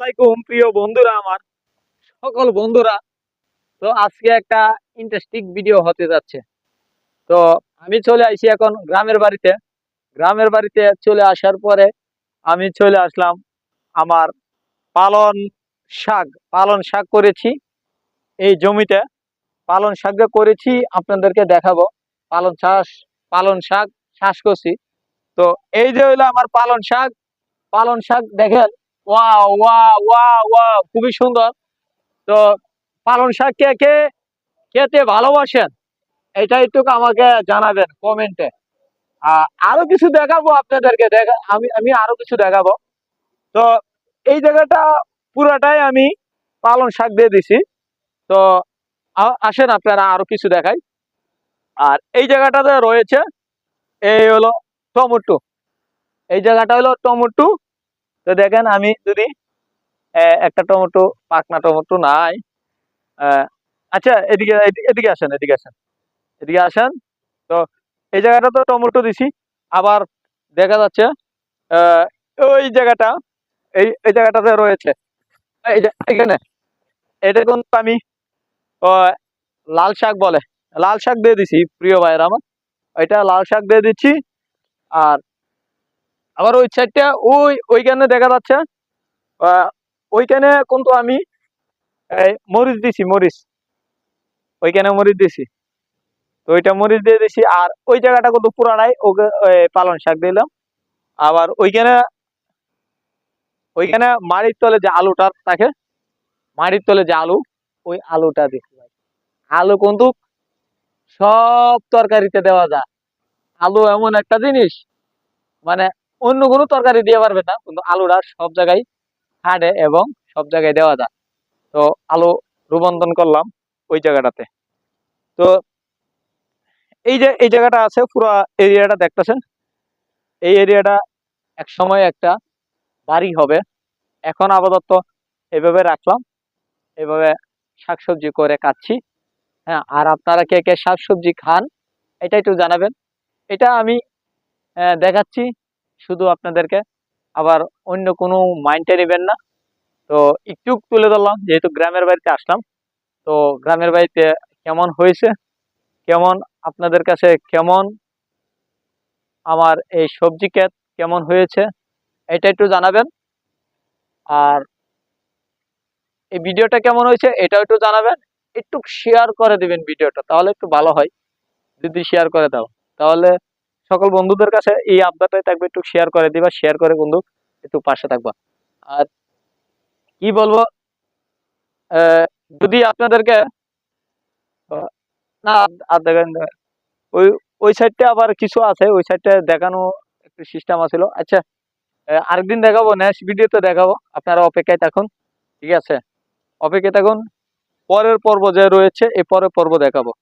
আলাইকুম, প্রিয় বন্ধুরা আমার, সকল বন্ধুরা। তো আজকে একটা ইন্টারেস্টিং ভিডিও হতে যাচ্ছে। তো আমি চলে আসি এখন গ্রামের বাড়িতে। গ্রামের বাড়িতে চলে আসার পরে আমি চলে আসলাম আমার পালন শাক। পালন শাক করেছি এই জমিতে। পালন শাক করেছি আপনাদেরকে দেখাবো। পালন চাষ পালন শাক চাষ করছি তো এই যে হইল আমার পালন শাক। পালন শাক দেখেন ওয়া ওয়া খুবই সুন্দর। তো পালন শাক কে কে খেতে ভালোবাসেন, এটা একটু আমাকে জানাবেন কমেন্টে আরও কিছু দেখাবো আপনাদেরকে, দেখা আমি আমি আরও কিছু দেখাবো। তো এই জায়গাটা পুরাটাই আমি পালন শাক দিয়ে দিছি। তো আসেন আপনারা আরও কিছু দেখাই। আর এই জায়গাটাতে রয়েছে, এই হলো টমেটো। এই জায়গাটা হলো টমেটো। তো দেখেন আমি যদি একটা টমেটো পাকনা টমেটো নাই আচ্ছা এদিকে, এদি- এদিকে আসেন এদিকে আসেন এদিকে আসেন, তো এই জায়গাটা তো টমেটো দিছি, আবার দেখা যাচ্ছে ওই জায়গাটা, এই এই জায়গাটাতে রয়েছে এখানে, এটা কিন্তু আমি লাল শাক বলে, লাল শাক দিয়ে দিছি, প্রিয় ভাইয়ের আমার, এটা লাল শাক দিয়ে দিচ্ছি, আর আবার ওই সাইডটা ওই, ওইখানে দেখা যাচ্ছে ওইখানে কিন্তু আমি মরিচ দিছি, মরিচ। ওইখানে মরিচ দিছি। তো ওইটা মরিচ দিয়ে দিছি, আর ওই জায়গাটা কিন্তু পুরানাই ওকে পালন শাক দিলাম। আবার ওইখানে ওইখানে মাটির তলে যে আলুটা থাকে মাটির তলে যে আলু, ওই আলুটা দিছি আলু কিন্তু সব তরকারিতে দেওয়া যায়। আলু এমন একটা জিনিস মানে অন্য কোনো তরকারি দিয়ে পারবে না, কিন্তু আলুটা সব জায়গায় হাঁটে এবং সব জায়গায় দেওয়া যায়। তো আলু রূপান্তর করলাম ওই জায়গাটাতে। তো এই যে, এই জায়গাটা আছে, পুরো এরিয়াটা দেখতেছেন। এই এরিয়াটা এক সময় একটা বাড়ি হবে। এখন আপাতত এভাবে রাখলাম। এভাবে শাকসবজি করে কাটছি হ্যাঁ আর আপনারা কে কে শাকসবজি খান, এটা একটু জানাবেন। এটা আমি দেখাচ্ছি শুধু আপনাদেরকে আবার অন্য কোনো মাইন্ডে নেবেন না। তো একটু তুলে ধরলাম, যেহেতু গ্রামের বাড়িতে আসলাম, তো গ্রামের বাড়িতে কেমন হয়েছে? কেমন? আপনাদের কাছে কেমন? আমার এই সবজি ক্ষেত কেমন হয়েছে? এটা একটু জানাবেন। আর এই ভিডিওটা কেমন হয়েছে, এটাও একটু জানাবেন। একটু শেয়ার করে দিবেন ভিডিওটা, তাহলে একটু ভালো হয়। যদি শেয়ার করে দাও, তাহলে সকল বন্ধুদের কাছে এই আবদারটাই থাকবে, একটু শেয়ার করে দিবা শেয়ার করে বন্ধু, একটু পাশে থাকবা। আর কি বলব যদি আপনাদেরকে না দেখেন, ওই ওই সাইডটা আবার কিছু আছে, ওই সাইডটা দেখানো একটু সিস্টেম আছিল। আচ্ছা আরেকদিন দেখাবো নেক্সট ভিডিওতে দেখাবো, আপনারা অপেক্ষায় থাকুন, ঠিক আছে? অপেক্ষায় থাকুন, পরের পর্ব যে রয়েছে, এই পরের পর্ব দেখাবো।